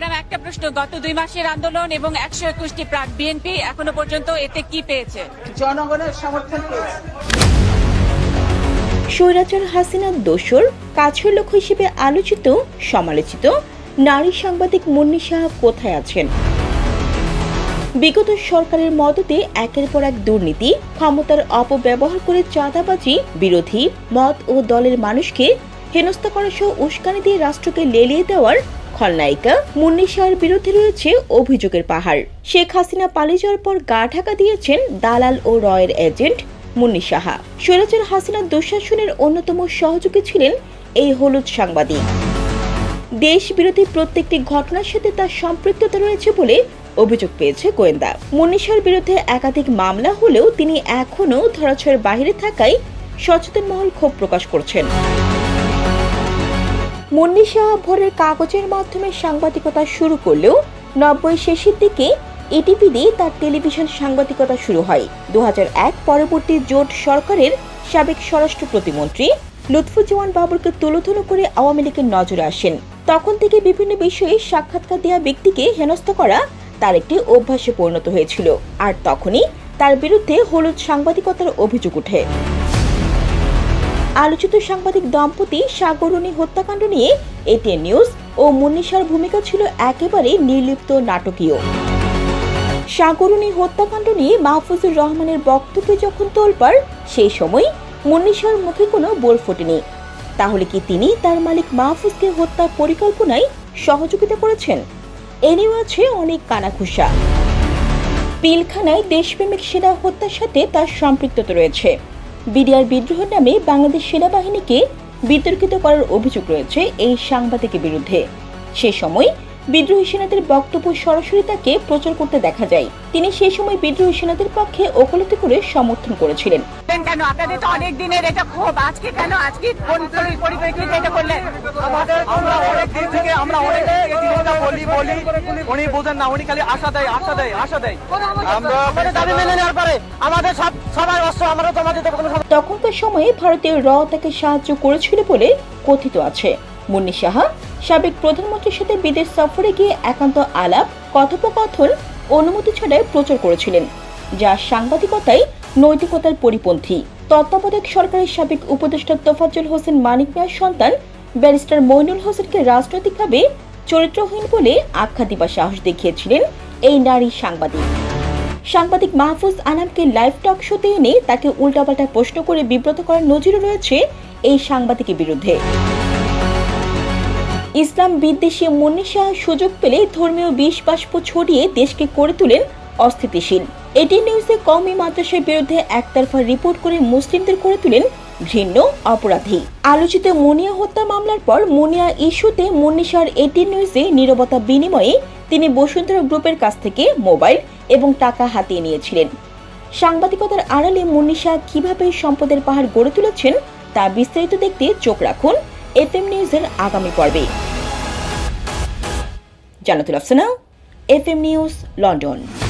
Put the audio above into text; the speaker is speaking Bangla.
ম্যাডাম একটা প্রশ্ন। গত দুই মাসের আন্দোলন এবং একশো একুশটি প্রাক বিএনপি এখনও পর্যন্ত এতে কি পেয়েছে? জনগণের সমর্থন পেয়েছে। স্বৈরাচার হাসিনার দোসর কাছের লোক হিসেবে আলোচিত সমালোচিত নারী সাংবাদিক মুন্নি সাহা কোথায় আছেন? বিগত সরকারের মদতে একের পর এক দুর্নীতি ক্ষমতার অপব্যবহার করে চাঁদাবাজি বিরোধী মত ও দলের মানুষকে হেনস্থা করা সহ উস্কানি দিয়ে রাষ্ট্রকে লেলিয়ে দেওয়ার খলনায়িকা মুন্নি শাহর বিরুদ্ধে রয়েছে অভিযোগের পাহাড়। শেখ হাসিনা পালিয়ে যাওয়ার পর গা ঢাকা দিয়েছেন দালাল ও রয়ের এজেন্ট মুন্নি সাহা। স্বৈরাচার হাসিনার দুঃশাসনের অন্যতম সহযোগী ছিলেন এই হলুদ সাংবাদিক। দেশ বিরোধী প্রত্যেকটি ঘটনার সাথে তার সম্পৃক্ততা রয়েছে বলে অভিযোগ পেয়েছে গোয়েন্দা। মনীষার বিরুদ্ধে একাধিক মামলা হলেও তিনি এখনও ধরাছোঁয়ার বাইরে থাকায় সচেতন মহল ক্ষোভ প্রকাশ করছেন। মুন্নি শাহ ভোরের কাগজের মাধ্যমে সাংবাদিকতা শুরু করলেও নব্বই শেষের দিকে এটিভি দিয়ে তার টেলিভিশন সাংবাদিকতা শুরু হয়। দু হাজার এক পরবর্তী জোট সরকারের সাবেক স্বরাষ্ট্র প্রতিমন্ত্রী লুৎফুজ্জামান বাবরকে তুলোধুলো করে আওয়ামী লীগের নজরে আসেন। তখন থেকে বিভিন্ন বিষয়ে সাক্ষাৎকার দেওয়া ব্যক্তিকে হেনস্থ করা তার একটি অভ্যাসে পরিণত হয়েছিল। আর তখনই তার বিরুদ্ধে হলুদ সাংবাদিকতার অভিযোগ ওঠে। আলোচিত সাংবাদিক দম্পতি সাগরণী হত্যাকাণ্ড নিয়ে এটিএন নিউজ ও মুন্নিশার ভূমিকা ছিল একেবারে নির্লিপ্ত নাটকীয়। সাগরণী হত্যাকাণ্ড নিয়ে মাহফুজুর রহমানের বক্তব্যে যখন তোলপাড়, সেই সময় মুন্নিশার মুখে কোনো বোল ফোটেনি। তাহলে কি তিনি তার মালিক মাহফুজকে হত্যার পরিকল্পনায় সহযোগিতা করেছেন? এ নিয়েও আছে অনেক কানাঘুষা। পিলখানায় দেশপ্রেমিক সেনা হত্যার সাথে তার সম্পৃক্ততা রয়েছে। বিডিআর বিদ্রোহের নামে বাংলাদেশ সেনাবাহিনীকে বিতর্কিত করার অভিযোগ রয়েছে এই সাংবাদিকের বিরুদ্ধে। সে সময় বিদ্রোহী সেনাদের বক্তব্য সরাসরি তাকে প্রচার করতে দেখা যায়। তিনি সেই সময় বিদ্রোহী সেনাদের পক্ষে ওকালতি করে সমর্থন করেছিলেন। কেন? আপনাদের তো অনেক দিনের এটা ক্ষোভ। আজকে কেন? আজকে কোন পরিপ্রেক্ষিতে এটা করলেন? আমাদের আমরা অনেক দিন থেকে আমরা অনেক জিনিসটা বলি বলি। উনি বোঝেন না উনি খালি আশা দেয় আশা দেয় আশা দেয়। আমরা আমাদের দাবি মেনে নেওয়ার পরে আমাদের সব সবাই অস্ত্র আমরা জমা দিতে কোনো তখনকার সময়ে ভারতীয় র তাকে সাহায্য করেছিল বলে কথিত আছে। মুন্নি সাহা সাবেক প্রধানমন্ত্রীর সাথে বিদেশ সফরে গিয়ে একান্ত আলাপ কথোপকথন অনুমতি ছাড়াই প্রচার করেছিলেন যা সাংবাদিকতায় নৈতিকতার পরিপন্থী। তত্ত্বাবধায়ক সরকারের সাবেক উপদেষ্টা তোফাজ্জল হোসেন মানিক মিয়ার সন্তান ব্যারিস্টার মইনুল হোসেনকে রাজনৈতিকভাবে চরিত্রহীন বলে আখ্যা দিবার সাহস দেখিয়েছিলেন এই নারী সাংবাদিক। সাংবাদিক মাহফুজ আনামকে লাইভ টক শোতে এনে তাকে উল্টাপাল্টা প্রশ্ন করে বিব্রত করার নজিরও রয়েছে এই সাংবাদিকের বিরুদ্ধে। ইসলাম বিদ্বেষী মনীষা সুযোগ পেলে ধর্মীয় বিষ বাষ্প ছড়িয়ে দেশকে করে তোলেন অস্থিতিশীল। এটি নিউজে কওমি মাদ্রাসার বিরুদ্ধে একতরফা রিপোর্ট করে মুসলিমদের করে তোলেন ঘৃণ্য অপরাধী। আলোচিত মুনিয়া হত্যা মামলার পর মুনিয়া ইস্যুতে মনীষার এটি নিউজে নীরবতা বিনিময়ে তিনি বসুন্ধরা গ্রুপের কাছ থেকে মোবাইল এবং টাকা হাতিয়ে নিয়েছিলেন। সাংবাদিকতার আড়ালে মুন্নিশা কীভাবে সম্পদের পাহাড় গড়ে তুলেছেন তা বিস্তারিত দেখতে চোখ রাখুন এফ এম নিউজের আগামী পর্বে। Jannatul Afsana F M news, London.